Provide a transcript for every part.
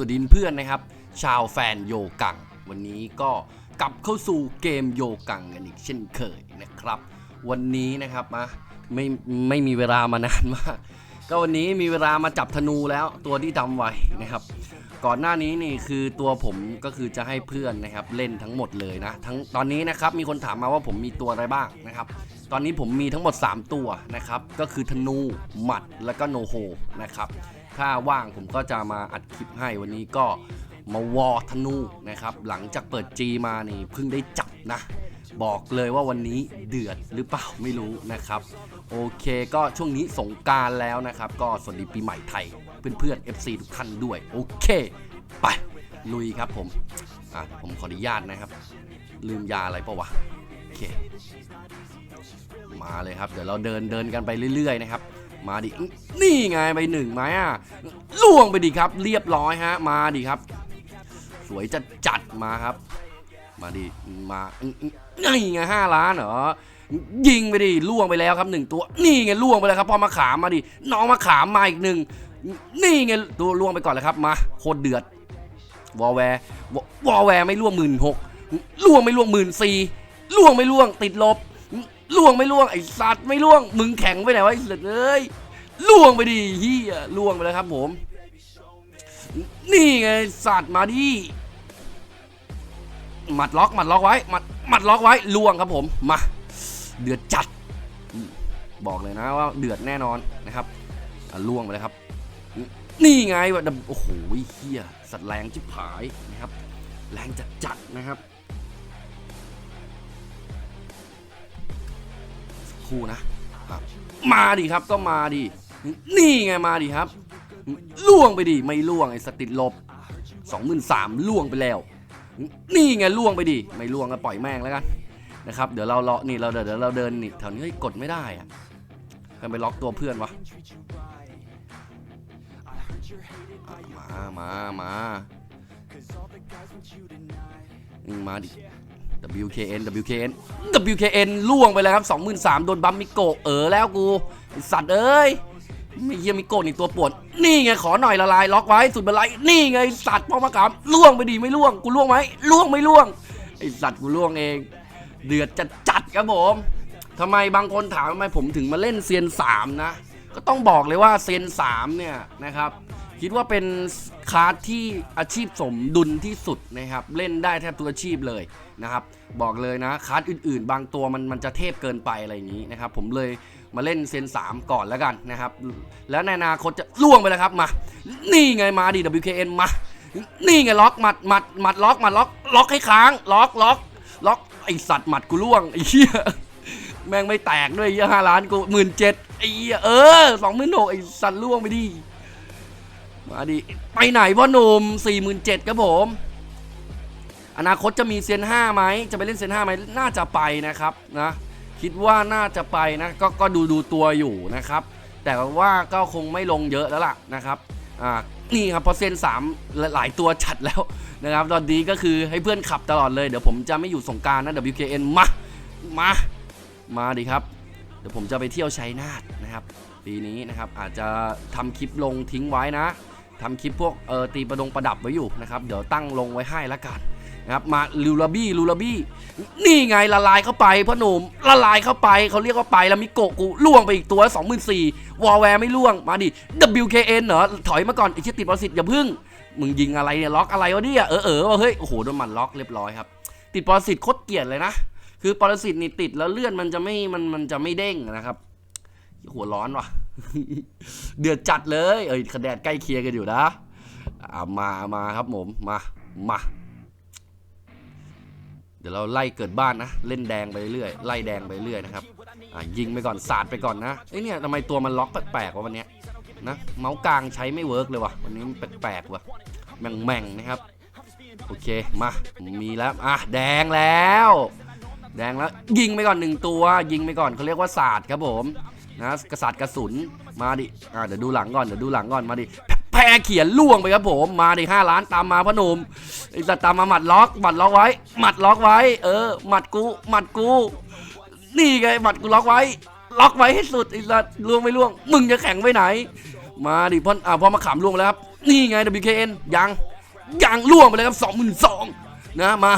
วัสดีเพื่อนนะครับ ชาวแฟนโยกัง วันนี้ก็กลับเข้าสู่เกมโยกังกันอีกเช่นเคยนะครับ วันนี้นะครับมาไม่ไม่มีเวลามานานมาก ก็วันนี้มีเวลามาจับธนูแล้วตัวที่ดำไว้นะครับ ก่อนหน้านี้นี่คือตัวผมก็คือจะให้เพื่อนนะครับเล่นทั้งหมดเลยนะทั้งตอนนี้นะครับมีคนถามมาว่าผมมีตัวอะไรบ้างนะครับ ตอนนี้ผมมีทั้งหมด 3 ตัวนะครับก็คือธนูหมัดแล้วก็โนโฮนะครับถ้าว่างผมก็จะมาอัดคลิปให้วันนี้ก็มาวอธนูนะครับหลังจากเปิดจีมานี่เพิ่งได้จับนะ บอกเลยว่าวันนี้เดือดหรือเปล่าไม่รู้นะครับ โอเคก็ช่วงนี้สงการแล้วนะครับ ก็สวัสดีปีใหม่ไทย เพื่อนๆ FC ทุกท่านด้วย โอเค ไป ลุยครับผม อะ ผมขออนุญาตนะครับ ลืมยาอะไรปะวะ โอเค มาเลยครับ เดี๋ยวเราเดินเดินกันไปเรื่อยๆนะครับ มาดิ นี่ไงไปหนึ่งไหมอะล่วงไปดิครับ เรียบร้อยฮะ มาดิครับ สวยจัดจัดมาครับ มาดิ มานี่ไงห้าล้านเหรอยิงไปดิล่วงไปแล้วครับหนึ่งตัว นี่ไงล่วงไปแล้วครับพ่อมาขามมาดิน้องมาขามมาอีกหนึ่ง นี่ไงตัวล่วงไปก่อนเลยครับมาโคตรเดือดวอลแวร์วอลแวร์ไม่ล่วงหมื่นหกล่วงไม่ล่วงหมื่นสี่ล่วงไม่ล่วงติดลบล่วงไม่ล่วงไอสัตว์ไม่ล่วงมึงแข็งไปไหนวะไอสัตว์เอ้ยล่วงไปดิเฮียล่วงไปแล้วครับผม นี่ไงสัตว์มาดิหมัดล็อกหมัดล็อกไว้หมัดหมัดล็อกไว้ล่วงครับผมมาเดือดจัด บอกเลยนะว่าเดือดแน่นอนนะครับล่วงไปเลยครับ นี่ไงวะโอ้โหเฮียสัตว์แรงจิบหายนะครับ แรงจัดจัดๆนะครับคู่นะมาดิครับก็มาดินี่ไงมาดิครับล่วงไปดิไม่ล่วงไอ้สติดลบ23,000ล่วงไปแล้ว นี่ไงล่วงไปดิไม่ล่วงก็ปล่อยแม่งแล้วกันนะครับเดี๋ยวเราเลาะนี่เราเดี๋ยวเดี๋ยวเราเดินนี่แถวนี้กดไม่ได้อะทำไปล็อกตัวเพื่อนวะ มามา มา มาดิ WKN WKN WKN ล่วงไปแล้วครับ 23,000โดนบัมมิโกะเออแล้วกู สัตว์เอ้ยไม่เยี่ยมิโกะนี่ตัวปวด นี่ไงขอหน่อยละลายล็อกไว้สุดบันไลนี่ไงสัตว์พ่อมะขามล่วงไปดีไม่ล่วง กูล่วงไหมล่วงไม่ล่วงไอสัตว์กูล่วงเอง เดือดจัดจัดครับผมทำไมบางคนถามทำไมผมถึงมาเล่นเซียนสามนะ ก็ต้องบอกเลยว่าเซียนสามเนี่ยนะครับ คิดว่าเป็นคาร์ดที่อาชีพสมดุลที่สุดนะครับ เล่นได้แทบทุกอาชีพเลยนะครับ บอกเลยนะคาร์ดอื่นๆ บางตัวมันมันจะเทพเกินไปอะไรอย่างนี้นะครับ ผมเลยมาเล่นเซน3 ก่อนแล้วกันนะครับ แล้วในอนาคตจะล่วงไปแล้วครับมา นี่ไงมาดิ WKN มา นี่ไงล็อกหมัดหมัดหมัดล็อกหมัดล็อกล็อกให้ค้างล็อกล็อกล็อกไอสัตว์หมัดกูล่วงไอ้เหี้ยแม่งไม่แตกด้วยเหี้ยห้าล้านกูหมื่นเจ็ดไอ้เหี้ยเออสองหมื่นหกไอสัตว์ล่วงไปดิ มาดิไปไหนพ่อหนุ่มสี่หมื่นเจ็ดครับผม อนาคตจะมีเซียนห้าไหมจะไปเล่นเซียนห้าไหมน่าจะไปนะครับนะคิดว่าน่าจะไปนะ ก็ก็ดูดูตัวอยู่นะครับ แต่ว่าก็คงไม่ลงเยอะแล้วล่ะนะครับอ่านี่ครับเพอเซียนสามหลายตัวจัดแล้วนะครับ ตอนนี้ก็คือให้เพื่อนขับตลอดเลยเดี๋ยวผมจะไม่อยู่สงการนะ WKN มามามาดิครับ เดี๋ยวผมจะไปเที่ยวชัยนาทนะครับ ปีนี้นะครับอาจจะทำคลิปลงทิ้งไว้นะ ทำคลิปพวกเออตีประดงประดับไว้อยู่นะครับเดี๋ยวตั้งลงไว้ให้ละกันนะครับมาลูลาบี้ลูลาบี้นี่ไงละลายเข้าไปพ่อหนุ่มละลายเข้าไปเขาเรียกว่าไปแล้วมิโกะกูล่วงไปอีกตัวสองหมื่นสี่วอลแวร์ไม่ล่วงมาดิ WKN เหรอถอยมาก่อนไอ้ชิติดประสิทธิ์อย่าพึ่ง มึงยิงอะไรเนี่ยล็อกอะไรวะเนี่ยเออเออว่าเฮ้ยโอ้โหโดนหมันล็อกเรียบร้อยครับ ติดปรสิตโคตรเกลียดเลยนะ คือปรสิตนี่ติดแล้วเลื่อนมันจะไม่มันมันจะไม่เด้งนะครับ หัวร้อนว่ะ เดือดจัดเลย เอ้ยคะแนนใกล้เคียงกันอยู่นะามามาครับผม มา มา เดี๋ยวเราไล่เกิดบ้านนะ เล่นแดงไปเรื่อยไล่แดงไปเรื่อยนะครับยิงไปก่อนสาดไปก่อนนะเอ้ยเนี่ยทำไมตัวมันล็อกแปลกๆวะวันนี้นะเมาส์กลางใช้ไม่เวิร์กเลยว่ะวันนี้มันแปลกๆว่ะแม่งแม่งนะครับ โอเคมามีแล้วอะแดงแล้ว แดงแล้ว ยิงไปก่อนหนึ่งตัว ยิงไปก่อนเขาเรียกว่าศาสตร์ครับผม นะกษัตระสาดกระสุนมาดิอ่าเดี๋ยวดูหลังก่อนเดี๋ยวดูหลังก่อนมาดิแพรเขียนล่วงไปครับผมมาดิห้าล้านตามมาพอหนุ่มไอ้สัตว์ตามมาหมัดล็อกหมัดล็อกไว้หมัดล็อกไว้ เออหมัดกูหมัดกู นี่ไงหมัดกูล็อกไว้ ล็อกไว้ให้สุดไอ้สัตว์ล่วงไม่ล่วง มึงจะแข็งไปไหน มาดิพ่ออ่าพ่อมาขามล่วงแล้วครับนี่ไง WKN ยังย่างล่วงไปเลยครับสองหมื่นสองนะมา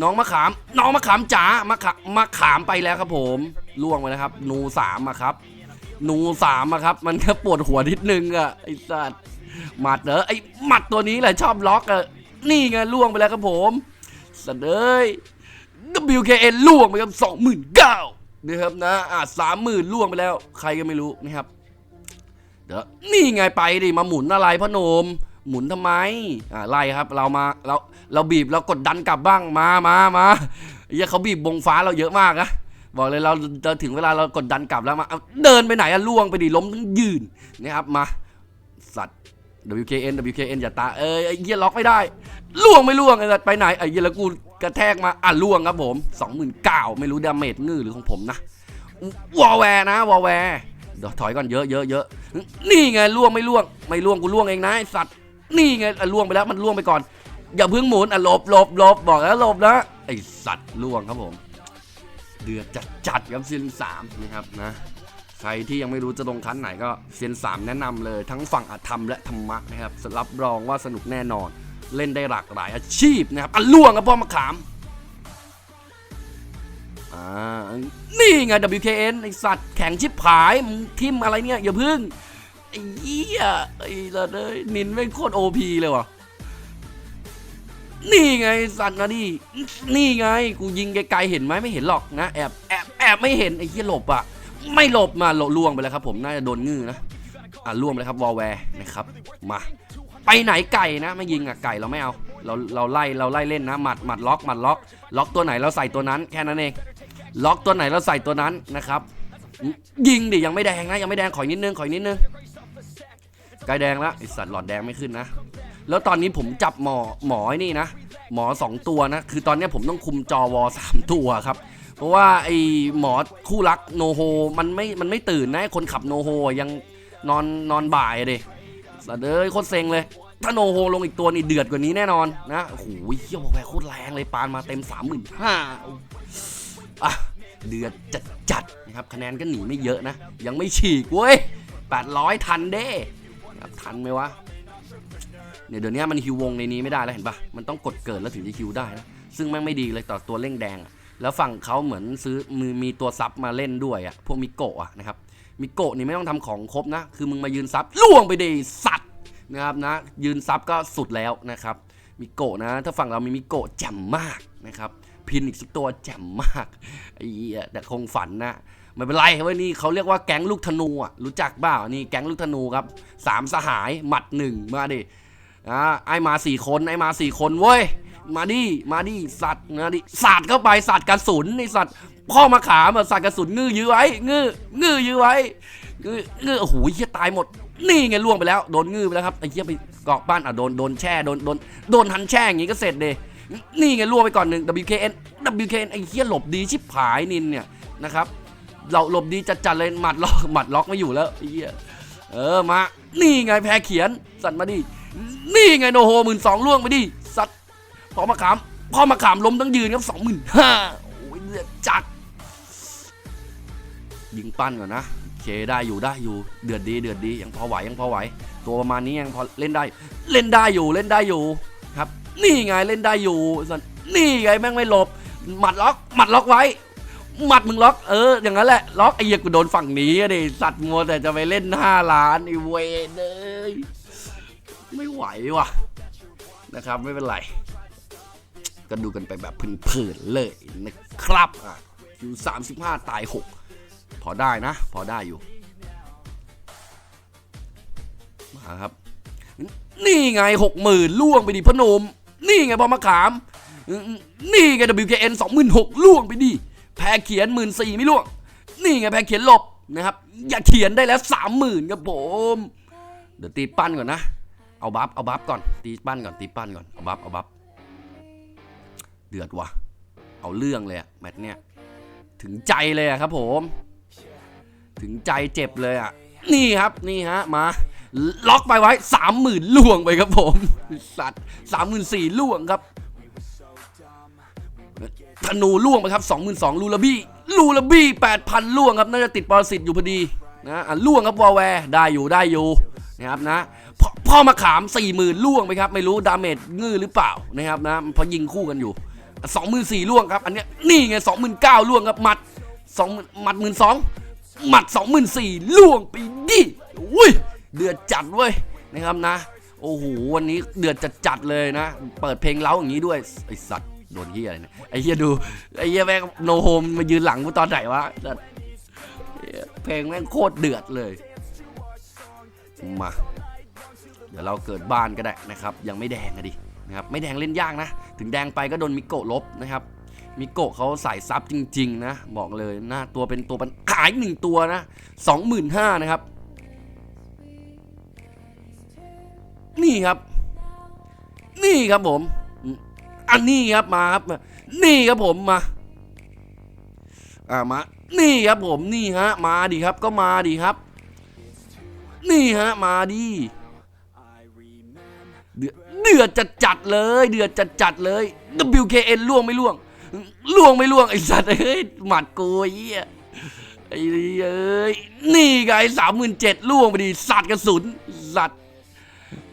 น้องมะขาม น้องมะขามจ๋ามะขามมะขามไปแล้วครับผมล่วงไปแล้วครับนูสามอะครับนูสามอะครับ มันก็ปวดหัวนิดนึงอะไอ้สัตว์หมัดเหรอไอ้หมัดตัวนี้แหละชอบล็อกอะนี่ไงล่วงไปแล้วครับผมสเอ้ย WKN ล่วงไปครับสองหมื่นเก้านะครับนะอะสามหมื่นล่วงไปแล้ว ใครก็ไม่รู้นะครับ เดี๋ยวนี่ไงไปดิมาหมุนอะไรพ่อหนม หมุนทำไมอ่าไล่ครับเรามาเราเราบีบเรากดดันกลับบ้างมามามาไอ้เหี้ยเขาบีบบงฟ้าเราเยอะมากนะบอกเลยเราเราถึงเวลาเรากดดันกลับแล้วมาเดินไปไหนอะล่วงไปดิล้มทั้งยืนนะครับมาสัตว์ WKN WKN อย่าตาเอ้ยเฮียล็อกไม่ได้ล่วงไม่ล่วงไอ้สัตว์ไปไหนไอ้เหี้ยแล้วกูกระแทกมาอะล่วงครับผม29,000ไม่รู้ดาเมจงื้อหรือของผมนะวอลแวร์นะวอลแวร์เดี๋ยวถอยก่อนเยอะเยอะเยอะนี่ไงล่วงไม่ล่วงไม่ล่วงกูล่วงเองนะไอสัตว์ นี่ไงอะล่วงไปแล้วมันล่วงไปก่อน อย่าเพิ่งหมุนอะหลบหลบหลบบอกแล้วหลบนะไอสัตว์ล่วงครับผม เดือดจัดจัดครับเซียนสามนะครับนะใครที่ยังไม่รู้จะลงคันไหนก็เซียนสามแนะนำเลย ทั้งฝั่งอธรรมและธรรมะนะครับรับรองว่าสนุกแน่นอน เล่นได้หลากหลายอาชีพนะครับอะล่วงครับพ่อมะขามอ่านี่ไง WKN ไอสัตว์แข็งชิบหายทิมอะไรเนี่ยอย่าพึ่ง ไอ้เหี้ยไอ้ละเลยนินไม่โคตรโอพีเลยว่ะนี่ไงสัตว์นะดินี่ไง กูยิงไกลๆเห็นไหมไม่เห็นหรอกนะแอบแอบแอบไม่เห็นไอ้เหี้ยหลบอะไม่หลบมาหลบล่วงไปแล้วครับ ผมน่าจะโดนงื้อนะอะล่วงไปเลยครับวอลแวร์นะครับมา ไปไหนไก่นะไม่ยิงอะไก่เราไม่เอา เราเราไล่เราไล่เล่นนะหมัดหมัดล็อกหมัดล็อก ล็อกตัวไหนเราใส่ตัวนั้นแค่นั้นเองล็อกตัวไหนเราใส่ตัวนั้นนะครับ ยิงดิยังไม่แดงนะยังไม่แดงขออีกนิดนึงขออีกนิดนึง กล้แดงแล้วไอสัตว์หลอดแดงไม่ขึ้นนะ แล้วตอนนี้ผมจับหมอหมอนี่นะ หมอสองตัวนะ คือตอนนี้ผมต้องคุมจอวอสามตัวครับ เพราะว่าไอหมอคู่รักโนโฮมันไม่มันไม่ตื่นนะคนขับโนโฮยังนอนนอนบ่ายอะดิสัตว์เอ้ยโคตรเซ็งเลย ถ้าโนโฮลงอีกตัวนี่เดือดกว่านี้แน่นอนนะโอ้โหเฮี้ยวแหวกโคตรแรงเลยปานมาเต็มสามหมื่นห้าอะเดือดจัดจัดนะครับคะแนนก็หนีไม่เยอะนะ ยังไม่ฉีกเว้ย800 ทันเด้ ครับทันไหมวะเนี่ยเดี๋ยวนี้มันฮิววงในนี้ไม่ได้แล้วเห็นปะมันต้องกดเกิดแล้วถึงจะฮิวได้นะซึ่งแม่งไม่ดีเลยต่อตัวเร่งแดงแล้วฝั่งเขาเหมือนซื้อมือมีตัวซับมาเล่นด้วยอะพวกมิโกะนะครับมิโกะนี่ไม่ต้องทำของครบนะ คือมึงมายืนซับล่วงไปดิสัตว์นะครับนะ ยืนซับก็สุดแล้วนะครับมิโกะนะ ถ้าฝั่งเรามีมิโกะแจ่มมากนะครับพินอีกสักตัวแจ่มมากไอ้เหี้ยแต่คงฝันนะ ไม่เป็นไรเว้ยนี่เขาเรียกว่าแก๊งลูกธนูอะรู้จักเปล่านี่แก๊งลูกธนูครับสามสหายหมัดหนึ่งมาดิอ่าไอมาสี่คนไอมาสี่คนเว้ยมาดิมาดิสัตว์นะดิสัตว์เข้าไปสัตว์กระสุนนี่สัตว์พ่อมาขามอะสัตว์กระสุนงื้อยื้อไว้งื้องื้อยื้อไว้งื้องื้อโอ้โหเฮียตายหมด นี่ไงล่วงไปแล้วโดนงื้อไปแล้วครับไอ้เฮียไปเกาะบ้านอะโดนโดนแช่โดนโดนโดนทันแช่อย่างงี้ก็เสร็จเดนี่ไงล่วงไปก่อนหนึ่ง WKN WKN ไอ้เฮียหลบดีชิบหายนินเนี่ยนะครับ เราหลบดีจัดๆเลยหมัดล็อกหมัดล็อกไม่อยู่แล้วไอ้เหี้ยเออมา นี่ไงแพ้เขียน สัตว์มาดิ นี่ไงโนโฮหมื่นสองล่วงไปดิ สัตว์พอมาขามพอมาขามล้มทั้งยืนครับสองหมื่นห้าโอ้ยเลือดจัด ยิงปั้นก่อนนะโอเคได้อยู่ได้อยู่ เดือดดีเดือดดียังพอไหวยังพอไหว ตัวประมาณนี้ยังพอเล่นได้ เล่นได้อยู่เล่นได้อยู่ครับ นี่ไงเล่นได้อยู่สัตว์นี่ไงแม่งไม่หลบ หมัดล็อก หมัดล็อกไว้ หมัดมึงล็อกเอออย่างนั้นแหละล็อกไอ้เหี้ยกูโดนฝั่งนี้อะดิสัตว์มัวแต่จะไปเล่นห้าล้านไอ้เวนเลยไม่ไหวว่ะนะครับไม่เป็นไร ก็ดูกันไปแบบเพลินๆเลยนะครับอะคิวสามสิบห้าตายหกพอได้นะ พอได้อยู่มาครับ นี่ไงหกหมื่นล่วงไปดิพนม นี่ไงพอมาขาม นี่ไง WKN สองหมื่นหกล่วงไปดิ แพ้เขียนหมื่นสี่ไม่ล่วง นี่ไงแพ้เขียนหลบนะครับ อย่าเขียนได้แล้วสามหมื่นครับผม เดี๋ยวตีปั้นก่อนนะ เอาบัฟเอาบัฟก่อน ตีปั้นก่อนตีปั้นก่อน เอาบัฟเอาบัฟเดือดว่ะ เอาเรื่องเลยอะแมตช์เนี้ยถึงใจเลยอะครับผม ถึงใจเจ็บเลยอะนี่ครับนี่ฮะมาล็อกไปไว้สามหมื่นล่วงไปครับผมสัตว์สามหมื่นสี่ล่วงครับ ธนูล่วงไปครับ22,000ลูลบี้ลูลบี้8,000ล่วงครับน่าจะติดปรสิตอยู่พอดีนะอะล่วงครับวอลแวร์ได้อยู่ได้อยู่นะครับนะพพ่อมาขาม4 0,000ล่วงไปครับไม่รู้ดาเมจงื้อหรือเปล่านะครับนะพราะยิงคู่กันอยู่สองหมื่นสี่ล่วงครับอันเนี้ยนี่ไงสองหมื่นเก้าล่วงครับหมัดสองหมัดหมื่นสองหมัดสองหมื่นสี่ล่วงไปดิอุ้ยเดือดจัดเว้ยนะครับนะโอ้โหวันนี้เดือดจัดจัดเลยนะ เปิดเพลงเล้าอย่างนี้ด้วยไอสัตว์ โดนเฮียอะไรเนี่ยไอเฮียดูไอเฮียแม่งโนโฮมมายืนหลังกูตอนไหนวะเพลงแม่งโคตรเดือดเลยมาเดี๋ยวเราเกิดบ้านก็ได้นะครับ ยังไม่แดงอะดินะครับไม่แดงเล่นยากนะ ถึงแดงไปก็โดนมิโกะลบนะครับมิโกะเขาใส่ซับจริง ๆ นะ บอกเลยหน้าตัวเป็นตัวปัญหายหนึ่งตัวนะสองหมื่นห้านะครับ นี่ครับ นี่ครับผม อันนี้ครับมาครับนี่ครับผมมาอ่ามานี่ครับผมนี่ฮะ มาดิครับก็มาดิครับ นี่ฮะมาดิเดือดเดือดจัดจัดเลย เดือดจัดจัดเลย WKN ล่วงไม่ล่วงล่วงไม่ล่วงไอสัตว์เอ้ยหมัดกูไอ้เหี้ยไอ้เอ้ยนี่ไงสามหมื่นเจ็ดล่วงไปดิสัตว์กระสุนสัตว์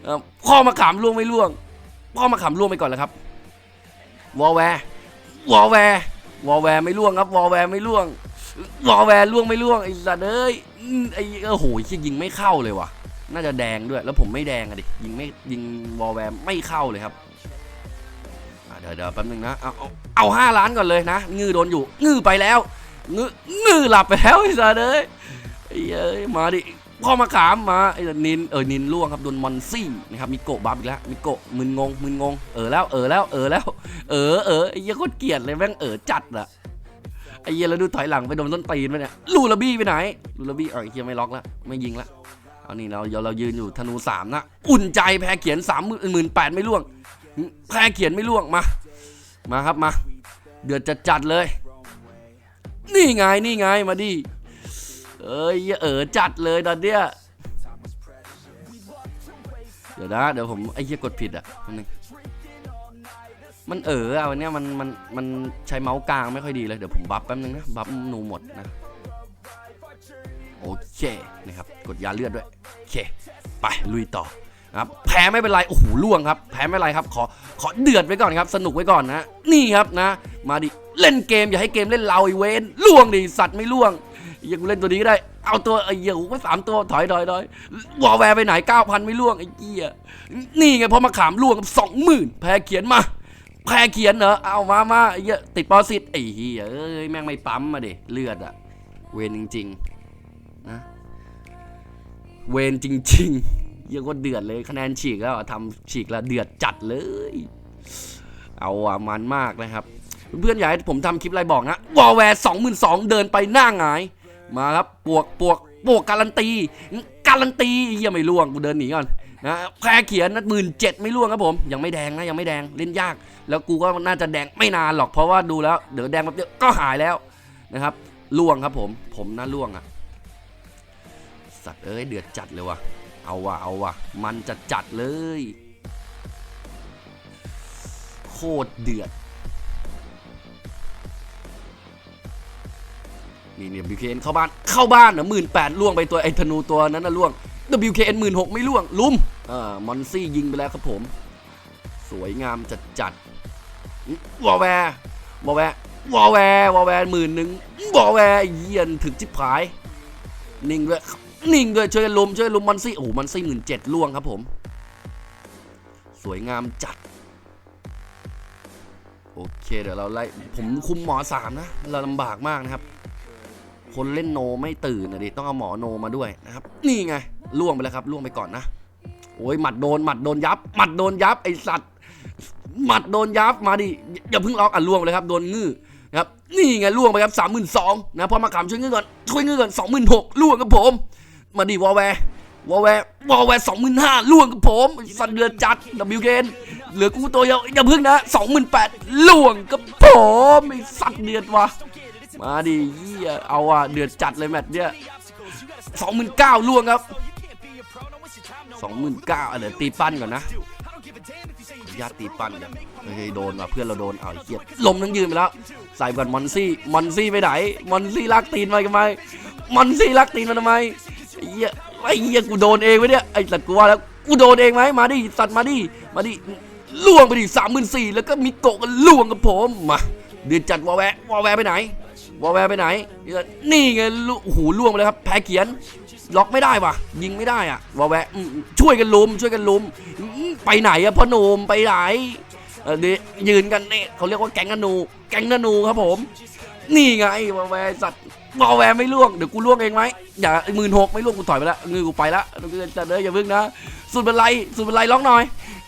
เอ่อพ่อมาขามล่วงไม่ล่วงพ่อมาขามล่วงไปก่อนแล้วครับ วอลแวร์วอลแวร์วอลแวร์ไม่ล่วงครับวอลแวร์ไม่ล่วงวอลแวร์ล่วงไม่ล่วงไอ้สัตว์เอ้ยอืมไอ้โอ้โหยยิงไม่เข้าเลยว่ะ น่าจะแดงด้วยแล้วผมไม่แดงอะดิยิงไม่ยิงวอลแวร์ไม่เข้าเลยครับเดี๋ยวเดี๋ยวแป๊บนึงนะเอาเอาห้าล้านก่อนเลยนะงือโดนอยู่งือไปแล้วงืองือหลับไปแล้วไอ้สัสเอ้ยไอ้เอ้ยมาดิ พ่อมาขามมาไอ้นินเออนินล่วงครับโดนมอนซี่นะครับมีโกะบัฟอีกแล้วมีโกะมึนงงมึนงงเออแล้วเออแล้วเออแล้ว เออเออไอ้เหี้ยโคตรเกลียดเลยแม่งเออจัดอะไอ้เหี้ยแล้วดูถอยหลังไปโดนต้นตีนไปเนี่ยลูลาบี้ไปไหนลูลาบี้เออไอ้เหี้ยไม่ล็อกแล้วไม่ยิงละเอานี่เราเรายืนอยู่ธนูสามนะอุ่นใจแพ้เขียนสามหมื่นแปดไม่ล่วงแพ้เขียนไม่ล่วงมามาครับมา เดือดจัดจัดเลย นี่ไงนี่ไงมาดิ เอ้ยเออจัดเลยตอนเนี้ยเดี๋ยวนะเดี๋ยวผมไอ้เหี้ยกดผิดอะแป๊บนึงมันเอออะวันเนี้ยมันมันมันใช้เมาส์กลางไม่ค่อยดีเลยเดี๋ยวผมบัฟแป๊บนึงนะบัฟหนูหมดนะโอเคนะครับกดยาเลือดด้วยโอเคไปลุยต่อนะครับแพ้ไม่เป็นไรโอ้โหล่วงครับแพ้ไม่เป็นไรครับขอขอเดือดไว้ก่อนครับ สนุกไว้ก่อนนะ นี่ครับนะ มาดิเล่นเกมอย่าให้เกมเล่นเราไอเวนล่วงดิสัตว์ไม่ล่วง ยังเล่นตัวนี้ก็ได้ เอาตัวไอ้เหี้ยโอ้โหสามตัวถอยถอยถอยวอลแวร์ไปไหนเก้าพันไม่ล่วงไอ้เหี้ยนี่ไงพอมาขามล่วงกับสองหมื่นแพ้เขียนมาแพ้เขียนเหรอเอามามาไอ้เหี้ยติดปอสิตไอ้เหี้ยเอ้ยแม่งไม่ปั๊มมาดิเลือดอะเวนจริงๆนะเวนจริงๆยังก็เดือดเลยคะแนนฉีกแล้วทำฉีกแล้วเดือดจัดเลย เอาอะมันมากนะครับ เพื่อนๆอยากให้ผมทำคลิปอะไรบอกนะวอลแวร์สองหมื่นสองเดินไปหน้าหงาย มาครับปวกปวกปวกการันตี การันตีเฮียไม่ล่วงกูเดินหนีก่อนนะแพ้เขียนนัดหมื่นเจ็ดไม่ล่วงครับผม ยังไม่แดงนะยังไม่แดงเล่นยาก แล้วกูก็น่าจะแดงไม่นานหรอกเพราะว่าดูแล้วเดี๋ยวแดงแป๊บเดียวก็หายแล้วนะครับล่วงครับผม ผมน่าล่วงอะสัตว์เอ้ยเดือดจัดเลยว่ะเอาว่ะเอาว่ะมันจะจัดเลย โคตรเดือด นี่เนี่ย WKN เข้าบ้านเข้าบ้านเหรอหมื่นแปดล่วงไปตัวไอ้ธนูตัวนั้นนะล่วง WKN หมื่นหกไม่ล่วงลุมอ่ามอนซี่ยิงไปแล้วครับผม สวยงามจัดจัดวอลแวร์วอลแวร์วอลแวร์วอลแวร์หมื่นหนึ่งวอลแวร์เยียนถึงจิบหาย นิ่งด้วยนิ่งด้วยช่วยลุมช่วยลุมมอนซี่โอ้มอนซี่หมื่นเจ็ดล่วงครับผม สวยงามจัดโอเคเดี๋ยวเราไล่ผมคุมหมอสามนะ เราลำบากมากนะครับ คนเล่นโนไม่ตื่นนะดิต้องเอาหมอโนมาด้วยนะครับ นี่ไงล่วงไปแล้วครับล่วงไปก่อนนะ โอ้ยหมัดโดนหมัดโดนยับ หมัดโดนยับไอสัตว์หมัดโดนยับมาดิอย่าเพิ่งล็อกอะล่วงไปเลยครับโดนงื้อนะครับนี่ไงล่วงไปครับสามหมื่นสองนะพอมาขำช่วยเงินก่อนช่วยเงินก่อนสองหมื่นหกล่วงกับผม มาดิวอลแวร์วอลแวร์วอลแวร์สองหมื่นห้าล่วงกับผมสันเดือนจัด WK เกนเหลือกูตัวเดียวอย่าเพิ่งนะสองหมื่นแปดล่วงกับผมไอสัตว์เดือดว่ะ มาดิเหี้ยเอาอะเดือดจัดเลยแมตช์เนี้ยสองหมื่นเก้าล่วงครับสองหมื่นเก้าเดี๋ยวตีปั้นก่อนนะญาติตีปั้นกันเฮ้ยโดนว่ะเพื่อนเราโดนเอาเหี้ยลมทั้งยืนไปแล้วใส่ก่อนมอนซี่มอนซี่ไปไหนมอนซี่ลากตีนมาทำไมมอนซี่ลากตีนมาทำไมไอ้เหี้ยไอ้เหี้ยกูโดนเองไว้เนี่ยไอ้สัตว์กูว่าแล้วกูโดนเองไหมมาดิสัตว์มาดิมาดิล่วงไปดิสามหมื่นสี่แล้วก็มิโกะก็ล่วงกับผมมาเดือดจัดวอแวะวอแวะไปไหน วอแวะไปไหน นี่ไงลูโอ้โหล่วงไปเลยครับ แพ้เขียน ล็อกไม่ได้ว่ะ ยิงไม่ได้อะวอแวะอืมช่วยกันลุม ช่วยกันลุม ไปไหนอะพ่อหนุ่มไปไหนเออนี่ยืนกันเนี่ยเขาเรียกว่าแก๊งนานูแก๊งนานูครับผม นี่ไงวอแวะสัตว์วอแวะไม่ล่วง เดี๋ยวกูล่วงเองไหมอย่าหมื่นหกไม่ล่วงกูถอยไปละเงือกูไปละจะเด้ออย่าพึ่งนะ สุดเป็นไร สุดเป็นไรล็อกหน่อย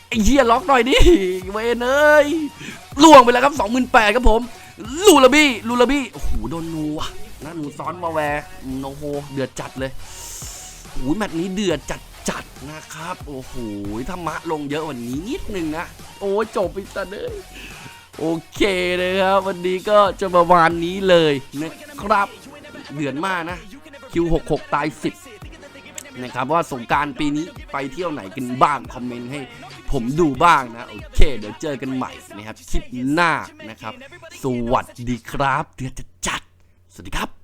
ไอ้เหี้ยล็อกหน่อยดิเวนเอ้ยล่วงไปแล้วครับสองหมื่นแปดครับผม ลูลาบี้ลูลาบี้โอ้โหโดนนูอะนะหนูซ้อนวอแวร์โนโฮเดือดจัดเลยโอ้ยแมตช์นี้เดือดจัดจัดนะครับโอ้โหถ้ามะลงเยอะว่านี้นิดนึงนะโอ้จบไปซะเลยโอเคนะครับ วันนี้ก็จะประมาณนี้เลยนะครับเดือนมากนะคิว66ตาย10นะครับว่าสงการปีนี้ไปเที่ยวไหนกันบ้าง คอมเมนต์ให้ ผมดูบ้างนะ โอเค เดี๋ยวเจอกันใหม่นะครับ คลิปหน้านะครับ สวัสดีครับ เดือดจัด สวัสดีครับ